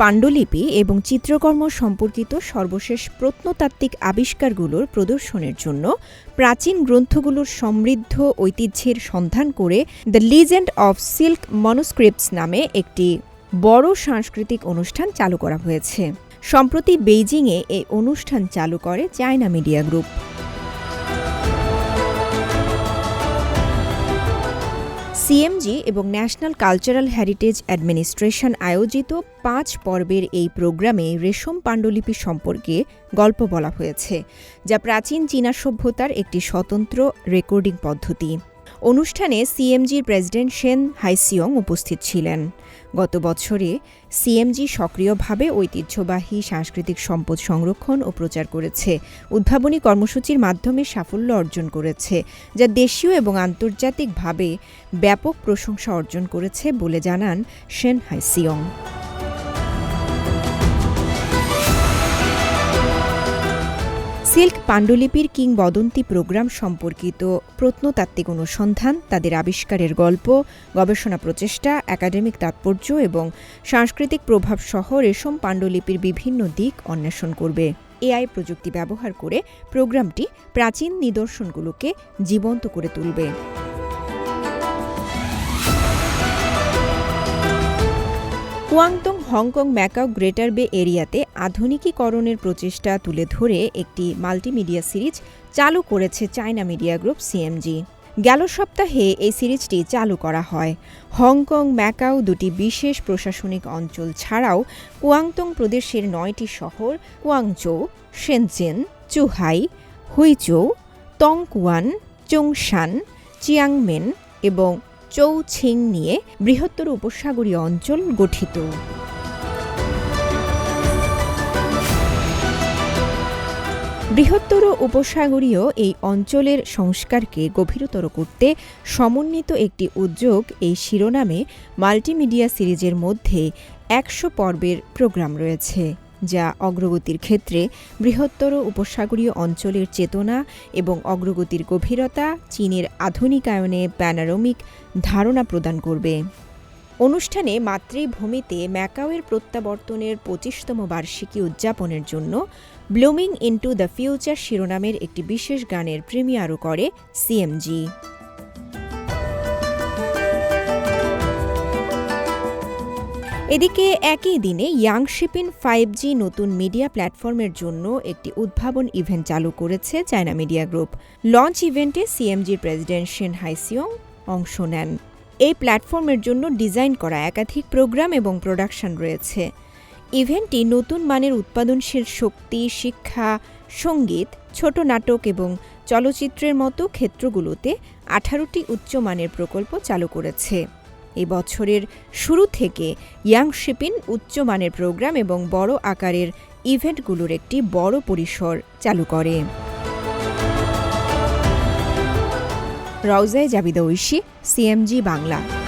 পাণ্ডুলিপি এবং চিত্রকর্ম সম্পর্কিত সর্বশেষ প্রত্নতাত্ত্বিক আবিষ্কারগুলোর প্রদর্শনের জন্য প্রাচীন গ্রন্থগুলোর সমৃদ্ধ ঐতিহ্যের সন্ধান করে the legend of silk manuscripts নামে একটি বড় সাংস্কৃতিক অনুষ্ঠান চালু করা হয়েছে। সম্প্রতি বেইজিংয়ে এই অনুষ্ঠান চালু করে চায়না মিডিয়া গ্রুপ। সিএমজি এবং ন্যাশনাল কালচারাল হেরিটেজ অ্যাডমিনিস্ট্রেশন আয়োজিত পাঁচ পর্বের এই প্রোগ্রামে রেশম পাণ্ডুলিপি সম্পর্কে গল্প বলা হয়েছে, যা প্রাচীন চীনা সভ্যতার একটি স্বতন্ত্র রেকর্ডিং পদ্ধতি। অনুষ্ঠানে সিএমজির প্রেসিডেন্ট শেন হাইসিয়ং উপস্থিত ছিলেন। গত বছরে সিএমজি সক্রিয়ভাবে ঐতিহ্যবাহী সাংস্কৃতিক সম্পদ সংরক্ষণ ও প্রচার করেছে। উদ্ভাবনী কর্মসূচির মাধ্যমে সাফল্য অর্জন করেছে, যা দেশীয় এবং আন্তর্জাতিকভাবে ব্যাপক প্রশংসা অর্জন করেছে বলে জানান শেন হাইসিয়ং। সিল্ক পাণ্ডুলিপির কিংবদন্তি প্রোগ্রাম সম্পর্কিত প্রত্নতাত্ত্বিক অনুসন্ধান, তাদের আবিষ্কারের গল্প, গবেষণা প্রচেষ্টা, একাডেমিক তাৎপর্য এবং সাংস্কৃতিক প্রভাব সহ রেশম পাণ্ডুলিপির বিভিন্ন দিক অন্বেষণ করবে। এআই প্রযুক্তি ব্যবহার করে প্রোগ্রামটি প্রাচীন নিদর্শনগুলোকে জীবন্ত করে তুলবে। কুয়াংতং হংকং, ম্যাকাও, গ্রেটার বে এরিয়াতে আধুনিকীকরণের প্রচেষ্টা তুলে ধরে একটি মাল্টিমিডিয়া সিরিজ চালু করেছে চায়না মিডিয়া গ্রুপ সিএমজি। গেল সপ্তাহে এই সিরিজটি চালু করা হয়। হংকং, ম্যাকাও দুটি বিশেষ প্রশাসনিক অঞ্চল ছাড়াও কুয়াংতং প্রদেশের নয়টি শহর কুয়াংচৌ শেনচেন চুহাই, হুইচৌ, তংকুয়ান, চংশান, চিয়াংমেন এবং চৌছিং নিয়ে বৃহত্তর উপসাগরীয় অঞ্চল গঠিত। বৃহত্তর উপসাগরীয় এই অঞ্চলের সংস্কারকে গভীরতর করতে সমন্বিত একটি উদ্যোগ এই শিরোনামে মাল্টিমিডিয়া সিরিজের মধ্যে একশো পর্বের প্রোগ্রাম রয়েছে। যা অগ্রগতির ক্ষেত্রে বৃহত্তর উপসাগরীয় অঞ্চলের চেতনা এবং অগ্রগতির গভীরতা চীনের আধুনিকায়নে প্যানারোমিক ধারণা প্রদান করবে। অনুষ্ঠানে মাতৃভূমিতে ম্যাকাওয়ের প্রত্যাবর্তনের পঁচিশতম বার্ষিকী উদযাপনের জন্য ব্লুমিং ইন্টু দ্য ফিউচার শিরোনামের একটি বিশেষ গানের প্রিমিয়ারও করে সিএমজি। এদিকে একই দিনে ইয়াংশিপিন ফাইভ জি নতুন মিডিয়া প্ল্যাটফর্মের জন্য একটি উদ্ভাবন ইভেন্ট চালু করেছে চায়না মিডিয়া গ্রুপ লঞ্চ ইভেন্টে সিএমজির প্রেসিডেন্ট শেন হাইসিয়ং অংশ নেন। এই প্ল্যাটফর্মের জন্য ডিজাইন করা একাধিক প্রোগ্রাম এবং প্রোডাকশন রয়েছে। ইভেন্টটি নতুন মানের উৎপাদনশীল শক্তি, শিক্ষা, সংগীত, ছোট নাটক এবং চলচ্চিত্রের মতো ক্ষেত্রগুলোতে আঠারোটি উচ্চমানের প্রকল্প চালু করেছে। এই বছরের শুরু থেকে ইয়াং ইয়াংশিপিন উচ্চমানের প্রোগ্রাম এবং বড় আকারের ইভেন্টগুলোর একটি বড় পরিসর চালু করে। রওজায় জাবিদা ঐশী, সিএমজি বাংলা।